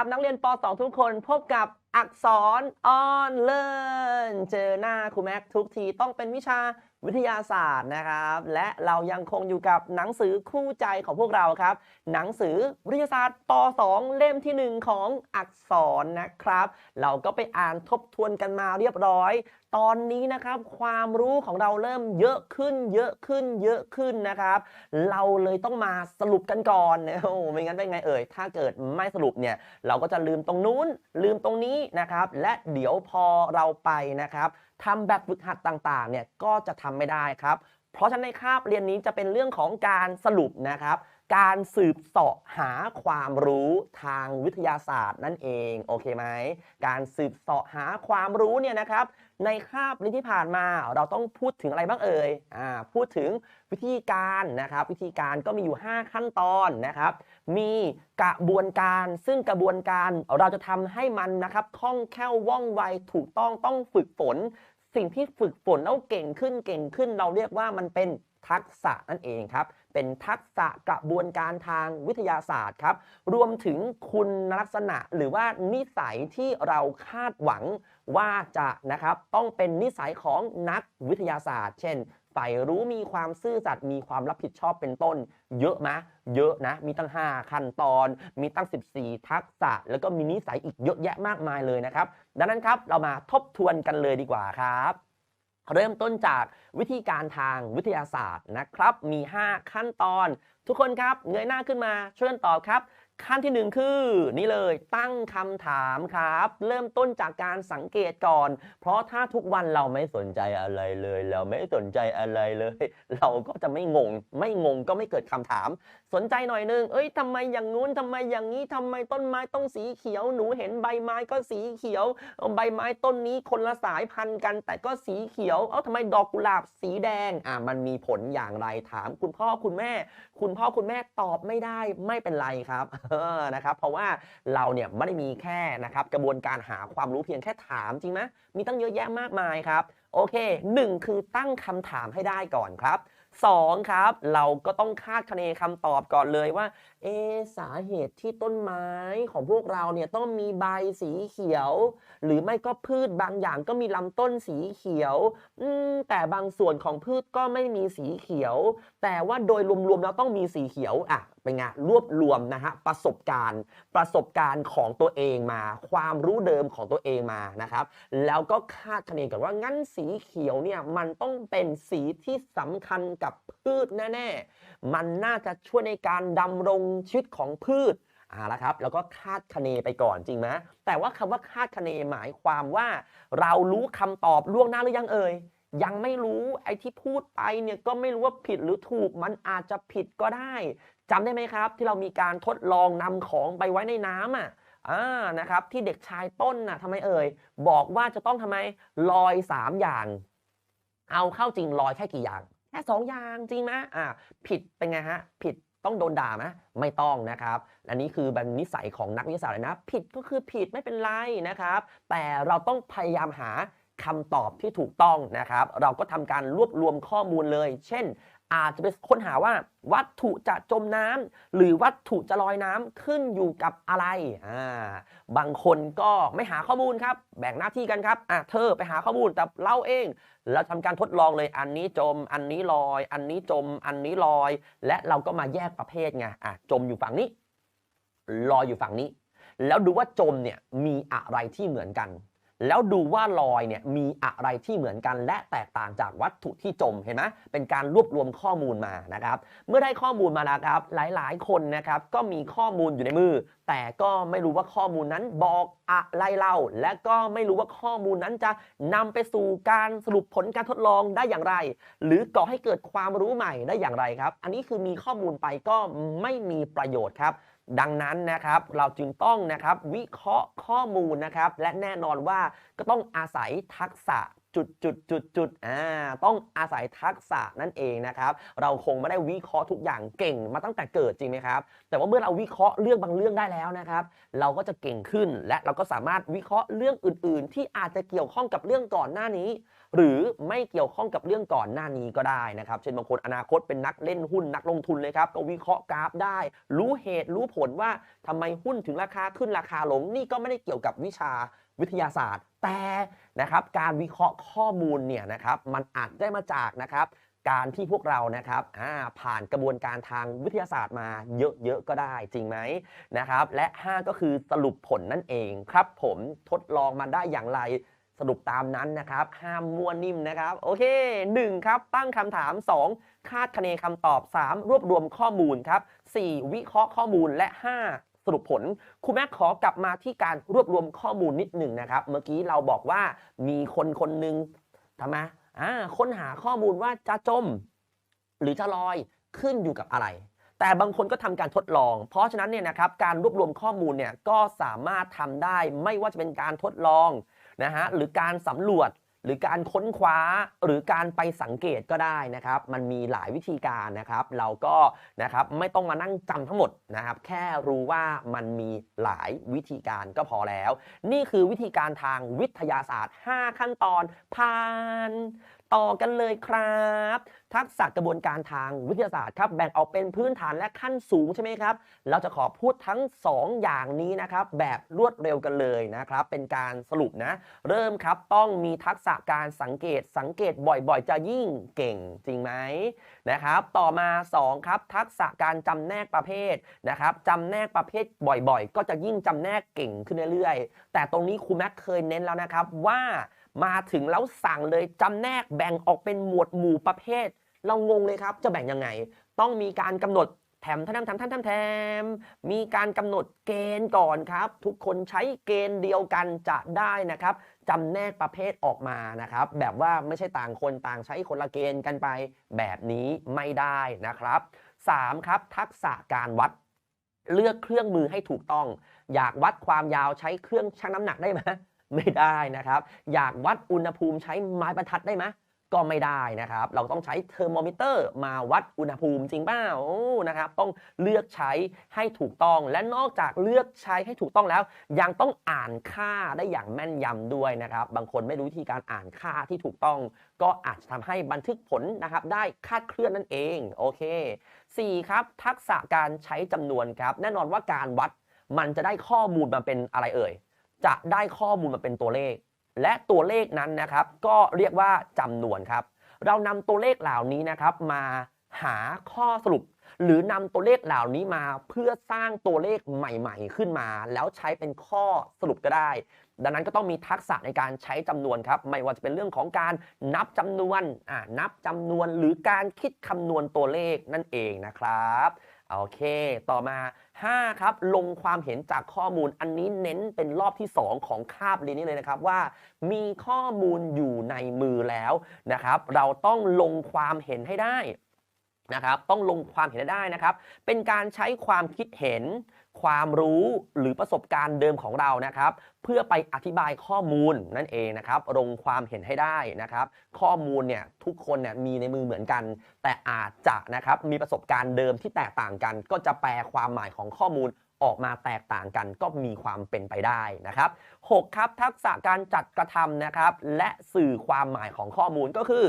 ครับ นักเรียนป .2 ทุกคนพบกับอักษรออนเลินเจอหน้าครูแม็กทุกทีต้องเป็นวิชา วิทยาศาสตร์นะครับ และเรายังคงอยู่กับหนังสือคู่ใจของพวกเราครับ หนังสือวิทยาศาสตร์ป .2 เล่มที่ 1 ของอักษรนะครับ เราก็ไปอ่านทบทวนกันมาเรียบร้อย ตอนนี้นะครับความรู้ของเราเริ่มเยอะขึ้น เยอะขึ้น เยอะขึ้นนะครับ เราเลยต้องมาสรุปกันก่อนโอ้ไม่งั้นเป็นไงเอ่ยถ้าเกิดไม่สรุปเนี่ยเราก็จะลืมตรงนู้น ลืมตรงนี้นะครับ และเดี๋ยวพอเราไปนะครับ ทำแบบฝึกหัดต่างๆเนี่ยก็จะทำไม่ได้ครับ เพราะฉะนั้นในคาบเรียนนี้จะเป็นเรื่องของการสรุปนะครับ การสืบเสาะหาความรู้ทางวิทยาศาสตร์นั่นเองโอเคไหมการสืบเสาะหาความรู้เนี่ยนะครับ ในคาบเรียนที่ผ่านมาเราต้องพูดถึงอะไรบ้างเอ่ยอ่าพูดถึงวิธีการนะครับ วิธีการก็มีอยู่ 5 ขั้นตอนนะครับ มีกระบวนการซึ่งกระบวนการเราจะทำให้มันนะครับคล่องแคล่วว่องไวถูกต้องต้องฝึกฝน สิ่งที่ฝึกฝนแล้วเก่งขึ้นเก่งขึ้น เราเรียกว่ามันเป็นทักษะนั่นเองครับ เป็นทักษะกระบวนการทางวิทยาศาสตร์ครับ รวมถึงคุณลักษณะหรือว่านิสัยที่เราคาดหวังว่าจะนะครับ ต้องเป็นนิสัยของนักวิทยาศาสตร์ เช่นใฝ่รู้มีความซื่อสัตย์มีความรับผิดชอบเป็นต้น เยอะไหมเยอะนะ มีตั้ง 5 ขั้นตอน มีตั้ง 14 ทักษะ แล้วก็มีนิสัยอีกเยอะแยะมากมายเลยนะครับ ดังนั้นครับเรามาทบทวนกันเลยดีกว่าครับ เริ่มต้นจากวิธีการทางวิทยาศาสตร์นะครับ มี 5 ขั้นตอน ทุกคนครับเงยหน้าขึ้นมาช่วยกันตอบครับ ขั้นที่หนึ่งคือ นี่เลยตั้งคำถามครับ เริ่มต้นจากการสังเกตก่อน เพราะถ้าทุกวันเราไม่สนใจอะไรเลย เราไม่สนใจอะไรเลย เราก็จะไม่งง ไม่งงก็ไม่เกิดคำถาม สนใจหน่อยนึง เอ้ยทำไมอย่างงู้นทำไมอย่างนี้ทำไมต้นไม้ต้องสีเขียว หนูเห็นใบไม้ก็สีเขียว ใบไม้ต้นนี้คนละสายพันธุ์กัน แต่ก็สีเขียว เอ้าทำไมดอกกุหลาบสีแดง อะมันมีผลอย่างไรถาม คุณพ่อคุณแม่ คุณพ่อคุณแม่ตอบไม่ได้ไม่เป็นไรครับเออนะครับเพราะว่าเราเนี่ยไม่ได้มีแค่นะครับกระบวนการหาความรู้เพียงแค่ถามจริงไหมมีตั้งเยอะแยะมากมายครับโอเคหนึ่งคือตั้งคำถามให้ได้ก่อนครับสองครับ เราก็ต้องคาดคะเนคำตอบก่อนเลยว่า เอสาเหตุที่ต้นไม้ของพวกเราเนี่ยต้องมีใบสีเขียว หรือไม่ก็พืชบางอย่างก็มีลำต้นสีเขียวแต่บางส่วนของพืชก็ไม่มีสีเขียว แต่ว่าโดยรวมๆแล้วต้องมีสีเขียวอะเป็นไงรวบรวมนะฮะประสบการณ์ประสบการณ์ของตัวเองมา ความรู้เดิมของตัวเองมานะครับ แล้วก็คาดคะเนกันว่างั้นสีเขียวเนี่ยมันต้องเป็นสีที่สำคัญกับพืชแน่ๆ มันน่าจะช่วยในการดำรงชีวิตของพืชอ่าล้วครับแล้วก็คาดคะเนไปก่อนจริงไหมแต่ว่าคำว่าคาดคะเนหมายความว่า เรารู้คำตอบล่วงหน้าหรือยังเอ่ยยังไม่รู้ไอ้ที่พูดไปเนี่ยก็ไม่รู้ว่าผิดหรือถูกมันอาจจะผิดก็ได้ จำได้ไหมครับ ที่เรามีการทดลองนำของไปไว้ในน้ำอะอ่านะครับที่เด็กชายต้นน่ะทำไมเอ่ยบอกว่าจะต้องทำไมลอย 3 อย่าง เอาเข้าจริงลอยแค่กี่อย่างแค่สองอย่างจริงไหมอ่าผิดเป็นไงฮะผิดต้องโดนด่าไหมไม่ต้องนะครับ อันนี้คือเป็นนิสัยของนักวิทยาศาสตร์เลยนะ ผิดก็คือผิดไม่เป็นไรนะครับ แต่เราต้องพยายามหาคำตอบที่ถูกต้องนะครับ เราก็ทำการรวบรวมข้อมูลเลย เช่น อาจจะไปค้นหาว่าวัตถุจะจมน้ำหรือวัตถุจะลอยน้ำขึ้นอยู่กับอะไรอ่าบางคนก็ไม่หาข้อมูลครับ แบ่งหน้าที่กันครับอะเธอไปหาข้อมูลแต่เราเอง เราทำการทดลองเลยอันนี้จม อันนี้ลอย อันนี้จม อันนี้ลอย และเราก็มาแยกประเภทไงอะจมอยู่ฝั่งนี้ ลอยอยู่ฝั่งนี้ แล้วดูว่าจมเนี่ยมีอะไรที่เหมือนกัน แล้วดูว่าลอยเนี่ยมีอะไรที่เหมือนกันและแตกต่างจากวัตถุที่จมเห็นไหมเป็นการรวบรวมข้อมูลมานะครับ เมื่อได้ข้อมูลมาแล้วครับหลายๆ คนนะครับก็มีข้อมูลอยู่ในมือ แต่ก็ไม่รู้ว่าข้อมูลนั้นบอกอะไรเล่าและก็ไม่รู้ว่าข้อมูลนั้นจะนำไปสู่การสรุปผลการทดลองได้อย่างไร หรือก่อให้เกิดความรู้ใหม่ได้อย่างไรครับ อันนี้คือมีข้อมูลไปก็ไม่มีประโยชน์ครับ ดังนั้นนะครับเราจึงต้องนะครับวิเคราะห์ข้อมูลนะครับและแน่นอนว่าก็ต้องอาศัยทักษะจุดจุดจุดจุดอ่าต้องอาศัยทักษะนั่นเองนะครับเราคงไม่ได้วิเคราะห์ทุกอย่างเก่งมาตั้งแต่เกิดจริงไหมครับแต่ว่าเมื่อเราวิเคราะห์เรื่องบางเรื่องได้แล้วนะครับ เราก็จะเก่งขึ้นและเราก็สามารถวิเคราะห์เรื่องอื่น ๆ ที่อาจจะเกี่ยวข้องกับเรื่องก่อนหน้านี้ หรือไม่เกี่ยวข้องกับเรื่องก่อนหน้านี้ก็ได้นะครับ เช่นบางคนอนาคตเป็นนักเล่นหุ้นนักลงทุนเลยครับ ก็วิเคราะห์กราฟได้ รู้เหตุรู้ผลว่าทำไมหุ้นถึงราคาขึ้นราคาลง นี่ก็ไม่ได้เกี่ยวกับวิชาวิทยาศาสตร์ แต่นะครับการวิเคราะห์ข้อมูลเนี่ยนะครับมันอาจได้มาจากนะครับการที่พวกเรานะครับผ่านกระบวนการทางวิทยาศาสตร์มาเยอะ ๆ ก็ได้จริงไหมนะครับ และ 5 ก็คือสรุปผลนั่นเองครับผมทดลองมาได้อย่างไร สรุปตามนั้นนะครับ ห้ามมั่วนิ่มนะครับ โอเค 1 ครับ ตั้งคำถาม 2 คาดคะเนคำตอบ 3 รวบรวมข้อมูลครับ 4 วิเคราะห์ข้อมูลและ 5 สรุปผลครูแม็กขอกลับมาที่การรวบรวมข้อมูลนิดหนึ่งนะครับ เมื่อกี้เราบอกว่ามีคนคนหนึ่งทำไมอ่าค้นหาข้อมูลว่าจะจม หรือจะลอยขึ้นอยู่กับอะไรแต่บางคนก็ทำการทดลอง เพราะฉะนั้นเนี่ยนะครับการรวบรวมข้อมูลเนี่ยก็สามารถทำได้ไม่ว่าจะเป็นการทดลอง นะฮะหรือการสำรวจหรือการค้นคว้าหรือการไปสังเกตก็ได้นะครับ มันมีหลายวิธีการนะครับ เราก็นะครับไม่ต้องมานั่งจำทั้งหมดนะครับ แค่รู้ว่ามันมีหลายวิธีการก็พอแล้ว นี่คือวิธีการทางวิทยาศาสตร์ 5 ขั้นตอนผ่าน ต่อกันเลยครับ ทักษะกระบวนการทางวิทยาศาสตร์ครับแบ่งออกเป็นพื้นฐานและขั้นสูงใช่ไหมครับ เราจะขอพูดทั้ง 2 อย่างนี้นะครับ แบบรวดเร็วกันเลยนะครับ เป็นการสรุปนะ เริ่มครับต้องมีทักษะการสังเกตสังเกตบ่อยๆ จะยิ่งเก่งจริงไหมนะครับ ต่อมา 2 ครับ ทักษะการจำแนกประเภทนะครับจำแนกประเภทบ่อยๆ ก็จะยิ่งจำแนกเก่งขึ้นเรื่อยๆ แต่ตรงนี้ครูแม็กเคยเน้นแล้วนะครับว่า มาถึงแล้วสั่งเลยจำแนกแบ่งออกเป็นหมวดหมู่ประเภท เรางงเลยครับ จะแบ่งยังไง ต้องมีการกำหนดแถมแถมแถมแถมแถมแถมมีการกำหนดเกณฑ์ก่อนครับ ทุกคนใช้เกณฑ์เดียวกันจะได้นะครับจำแนกประเภทออกมานะครับ แบบว่าไม่ใช่ต่างคนต่างใช้คนละเกณฑ์กันไป แบบนี้ไม่ได้นะครับ 3. ครับ ทักษะการวัดเลือกเครื่องมือให้ถูกต้อง อยากวัดความยาวใช้เครื่องชั่งน้ำหนักได้ไหม ไม่ได้นะครับ อยากวัดอุณหภูมิใช้ไม้บรรทัดได้ไหมก็ไม่ได้นะครับ เราต้องใช้เทอร์โมมิเตอร์มาวัดอุณหภูมิจริงเปล่านะครับ ต้องเลือกใช้ให้ถูกต้อง และนอกจากเลือกใช้ให้ถูกต้องแล้ว ยังต้องอ่านค่าได้อย่างแม่นยำด้วยนะครับ บางคนไม่รู้วิธีการอ่านค่าที่ถูกต้อง ก็อาจจะทำให้บันทึกผลนะครับ ได้คาดเคลื่อนนั่นเอง โอเค 4. ครับ ทักษะการใช้จำนวนครับ แน่นอนว่าการวัดมันจะได้ข้อมูลมาเป็นอะไรเอ่ย จะได้ข้อมูลมาเป็นตัวเลข และตัวเลขนั้นนะครับ ก็เรียกว่าจำนวนครับ เรานำตัวเลขเหล่านี้นะครับ มาหาข้อสรุป หรือนำตัวเลขเหล่านี้มาเพื่อสร้างตัวเลขใหม่ ๆ ขึ้นมา แล้วใช้เป็นข้อสรุปก็ได้ ดังนั้นก็ต้องมีทักษะในการใช้จำนวนครับ ไม่ว่าจะเป็นเรื่องของการนับจำนวนอ่านับจำนวนหรือการคิดคำนวณตัวเลขนั่นเองนะครับโอเค ต่อมา 5ครับลงความเห็นจากข้อมูลอันนี้เน้นเป็นรอบที่ 2 ของคาบเรียนนี้เลยนะครับว่า มีข้อมูลอยู่ในมือแล้วนะครับ เราต้องลงความเห็นให้ได้นะครับ ต้องลงความเห็นให้ได้นะครับ เป็นการใช้ความคิดเห็น ความรู้หรือประสบการณ์เดิมของเรานะครับ เพื่อไปอธิบายข้อมูลนั่นเองนะครับลงความเห็นให้ได้นะครับ ข้อมูลเนี่ยทุกคนเนี่ยมีในมือเหมือนกัน แต่อาจจะนะครับมีประสบการณ์เดิมที่แตกต่างกัน ก็จะแปลความหมายของข้อมูล ออกมาแตกต่างกันก็มีความเป็นไปได้นะครับ6ครับทักษะการจัดกระทำนะครับและสื่อความหมายของข้อมูลก็คือ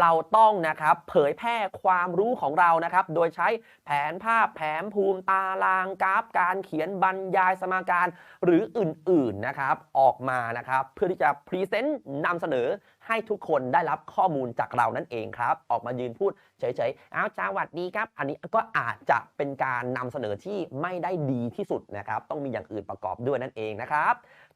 เราต้องนะครับเผยแพร่ความรู้ของเรานะครับโดยใช้แผนภาพแผนภูมิตารางกราฟ การเขียนบรรยายสมการ หรืออื่นๆนะครับออกมานะครับเพื่อที่จะพรีเซนต์นำเสนอ ให้ทุกคนได้รับข้อมูลจากเรานั่นเองครับ ออกมายืนพูดเฉยๆอ้าวสวัดดีครับ อันนี้ก็อาจจะเป็นการนำเสนอที่ไม่ได้ดีที่สุดนะครับ ต้องมีอย่างอื่นประกอบด้วยนั่นเองนะครับ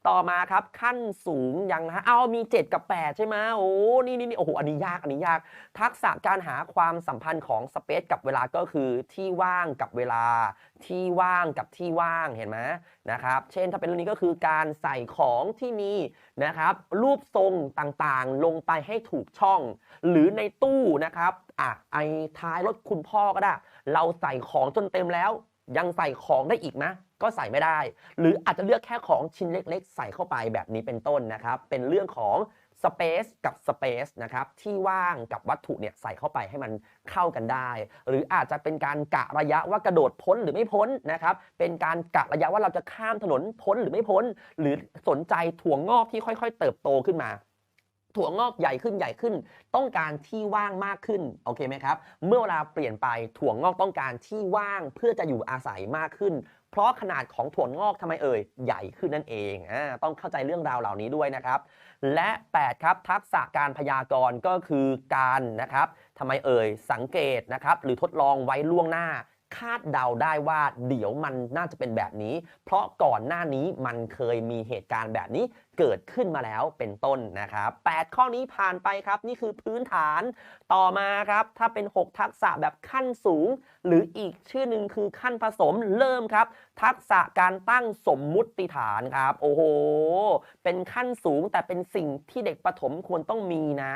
ต่อมาครับขั้นสูงยังนะฮะเอามี 7 กับ 8 ใช่ไหมโอ้นี่นี่นี่โอ้โหอันนี้ยากอันนี้ยาก ทักษะการหาความสัมพันธ์ของสเปซกับเวลาก็คือที่ว่างกับเวลา ที่ว่างกับที่ว่างเห็นไหมนะครับ เช่นถ้าเป็นเรื่องนี้ก็คือการใส่ของที่มีนะครับรูปทรงต่างๆ ลงไปให้ถูกช่อง หรือในตู้นะครับอะไอท้ายรถคุณพ่อก็ได้ เราใส่ของจนเต็มแล้ว ยังใส่ของได้อีกนะก็ใส่ไม่ได้ หรืออาจจะเลือกแค่ของชิ้นเล็ก ๆ ใส่เข้าไปแบบนี้เป็นต้นนะครับ เป็นเรื่องของ Space กับ Space นะครับที่ว่างกับวัตถุเนี่ยใส่เข้าไปให้มันเข้ากันได้ หรืออาจจะเป็นการกะระยะว่ากระโดดพ้นหรือไม่พ้นนะครับเป็นการกะระยะว่าเราจะข้ามถนนพ้นหรือไม่พ้น หรือสนใจถั่วงอกที่ค่อย ๆ เติบโตขึ้นมา ถั่วงอกใหญ่ขึ้นใหญ่ขึ้น ต้องการที่ว่างมากขึ้นโอเคไหมครับ เมื่อเวลาเปลี่ยนไปถั่วงอกต้องการที่ว่างเพื่อจะอยู่อาศัยมากขึ้น เพราะขนาดของถั่วงอกทำไมเอ่ยใหญ่ขึ้นนั่นเองอต้องเข้าใจเรื่องราวเหล่านี้ด้วยนะครับ และ 8 ครับทักษะการพยากรณ์ก็คือการนะครับทำไมเอ่ยสังเกตนะครับหรือทดลองไว้ล่วงหน้า คาดเดาได้ว่าเดี๋ยวมันน่าจะเป็นแบบนี้ เพราะก่อนหน้านี้มันเคยมีเหตุการณ์แบบนี้เกิดขึ้นมาแล้วเป็นต้นนะครับ 8 ข้อนี้ผ่านไปครับ นี่คือพื้นฐานต่อมาครับ ถ้าเป็น 6 ทักษะแบบขั้นสูง หรืออีกชื่อหนึ่งคือขั้นผสมเริ่มครับ ทักษะการตั้งสมมุติฐานครับ โอ้โห เป็นขั้นสูงแต่เป็นสิ่งที่เด็กประถมควรต้องมีนะ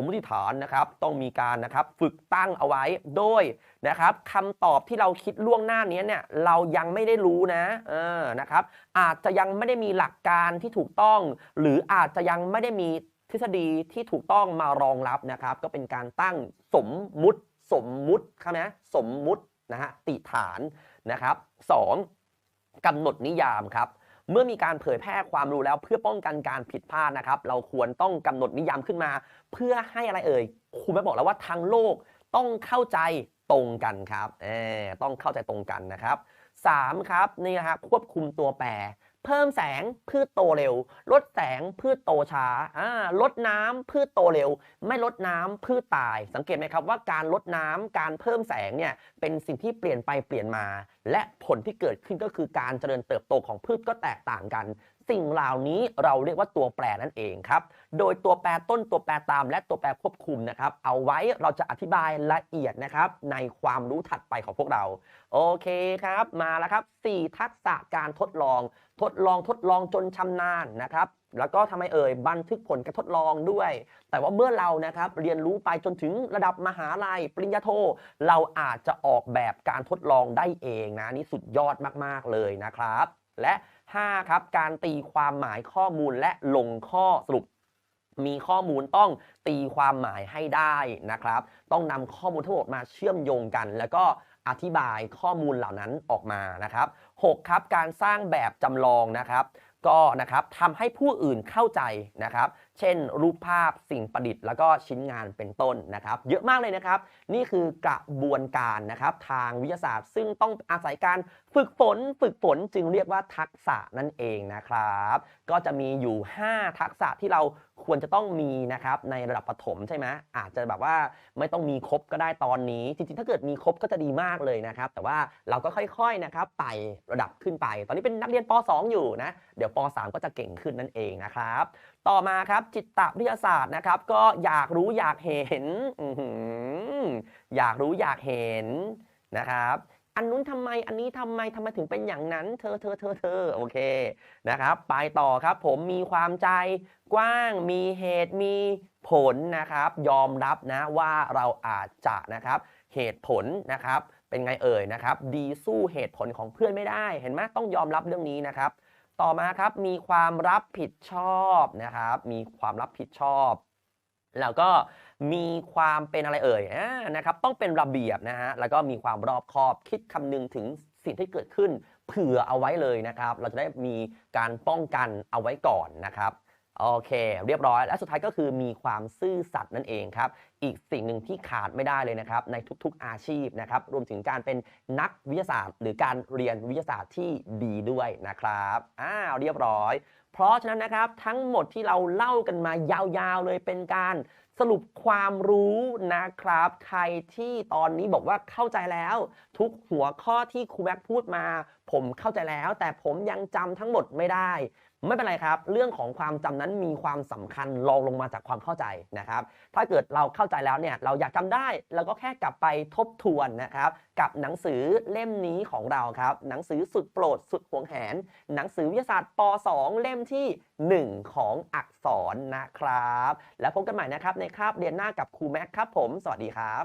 มมติฐานนะครับ ต้องมีการนะครับฝึกตั้งเอาไว้โดยนะครับคำตอบที่เราคิดล่วงหน้านี้เนี่ยเรายังไม่ได้รู้นะเออนะครับ อาจจะยังไม่ได้มีหลักการที่ถูกต้อง หรืออาจจะยังไม่ได้มีทฤษฎีที่ถูกต้องมารองรับนะครับ ก็เป็นการตั้งสมมุติสมมุติครับนะสมมุตินะฮะติฐานนะครับสองกำหนดนิยามครับ เมื่อมีการเผยแพร่ความรู้แล้วเพื่อป้องกันการผิดพลาดนะครับ เราควรต้องกำหนดนิยามขึ้นมา เพื่อให้อะไรเอ่ยครูไม่บอกแล้วว่าทางโลกต้องเข้าใจตรงกันครับเออต้องเข้าใจตรงกันนะครับ 3. ครับนี่นะครับควบคุมตัวแปร เพิ่มแสงพืชโตเร็ว ลดแสงพืชโตช้าอ่าลดน้ำพืชโตเร็ว ไม่ลดน้ำพืชตาย สังเกตไหมครับว่าการลดน้ำการเพิ่มแสงเนี่ยเป็นสิ่งที่เปลี่ยนไปเปลี่ยนมา และผลที่เกิดขึ้นก็คือการเจริญเติบโตของพืชก็แตกต่างกัน สิ่งเหล่านี้เราเรียกว่าตัวแปรนั่นเองครับ โดยตัวแปรต้นตัวแปรตาม และตัวแปรควบคุมนะครับ เอาไว้เราจะอธิบายละเอียดนะครับในความรู้ถัดไปของพวกเรา โอเคครับ มาแล้วครับ 4 ทักษะการทดลอง ทดลองทดลองจนชำนาญนะครับ แล้วก็ทำไมเอ่ยบันทึกผลการทดลองด้วย แต่ว่าเมื่อเรานะครับเรียนรู้ไปจนถึงระดับมหาลัยปริญญาโท เราอาจจะออกแบบการทดลองได้เองนะนี่สุดยอดมากๆเลยนะครับ และ 5 ครับ การตีความหมายข้อมูลและลงข้อสรุปมีข้อมูลต้องตีความหมายให้ได้นะครับ ต้องนำข้อมูลทั้งหมดมาเชื่อมโยงกัน แล้วก็อธิบายข้อมูลเหล่านั้นออกมานะครับ 6ครับการสร้างแบบจำลองนะครับก็นะครับทำให้ผู้อื่นเข้าใจนะครับ เช่น รูปภาพสิ่งประดิษฐ์แล้วก็ชิ้นงานเป็นต้นนะครับ เยอะมากเลยนะครับ นี่คือกระบวนการนะครับทางวิทยาศาสตร์ ซึ่งต้องอาศัยการฝึกฝนฝึกฝนจึงเรียกว่าทักษะนั่นเองนะครับ ก็จะมีอยู่ 5 ทักษะที่เราควรจะต้องมีนะครับในระดับประถมใช่ไหมอาจจะแบบว่าไม่ต้องมีครบก็ได้ตอนนี้ จริงๆ ถ้าเกิดมีครบก็จะดีมากเลยนะครับ แต่ว่าเราก็ค่อยๆนะครับไต่ระดับขึ้นไป ตอนนี้เป็นนักเรียนป .2 อยู่นะ เดี๋ยวป .3 ก็จะเก่งขึ้นนั่นเองนะครับ ต่อมาครับจิตวิทยาศาสตร์นะครับ ก็อยากรู้อยากเห็นอื้อหืออยากรู้อยากเห็นนะครับ อันนู้นทำไมอันนี้ทำไมทำไมถึงเป็นอย่างนั้น เธอเธอเธอเธอโอเคนะครับ ไปต่อครับผมมีความใจกว้างมีเหตุมีผลนะครับ ยอมรับนะว่าเราอาจจะนะครับเหตุผลนะครับเป็นไงเอ่ยนะครับ ดีสู้เหตุผลของเพื่อนไม่ได้เห็นไหมต้องยอมรับเรื่องนี้นะครับ ต่อมาครับมีความรับผิดชอบนะครับ มีความรับผิดชอบ แล้วก็มีความเป็นอะไรเอ่ยนะครับ ต้องเป็นระเบียบนะฮะแล้วก็มีความรอบคอบคิดคำนึงถึงสิ่งที่เกิดขึ้นเผื่อเอาไว้เลยนะครับ เราจะได้มีการป้องกันเอาไว้ก่อนนะครับ โอเค เรียบร้อย และสุดท้ายก็คือมีความซื่อสัตย์นั่นเองครับ อีกสิ่งหนึ่งที่ขาดไม่ได้เลยนะครับ ในทุกๆอาชีพนะครับ รวมถึงการเป็นนักวิทยาศาสตร์ หรือการเรียนวิทยาศาสตร์ที่ดีด้วยนะครับอ้าวเรียบร้อย เพราะฉะนั้นนะครับทั้งหมดที่เราเล่ากันมายาวๆเลยเป็นการสรุปความรู้นะครับ ใครที่ตอนนี้บอกว่าเข้าใจแล้ว ทุกหัวข้อที่ครูแม็กพูดมา ผมเข้าใจแล้ว แต่ผมยังจำทั้งหมดไม่ได้ ไม่เป็นไรครับ เรื่องของความจำนั้นมีความสำคัญรองลงมาจากความเข้าใจนะครับ ถ้าเกิดเราเข้าใจแล้วเนี่ยเราอยากจำได้เราก็แค่กลับไปทบทวนนะครับกับหนังสือเล่มนี้ของเราครับ หนังสือสุดโปรดสุดห่วงแหน หนังสือวิทยาศาสตร์ป .2 เล่มที่ 1 ของอักษรนะครับ แล้วพบกันใหม่นะครับในคาบเรียนหน้ากับครูแม็กครับผม สวัสดีครับ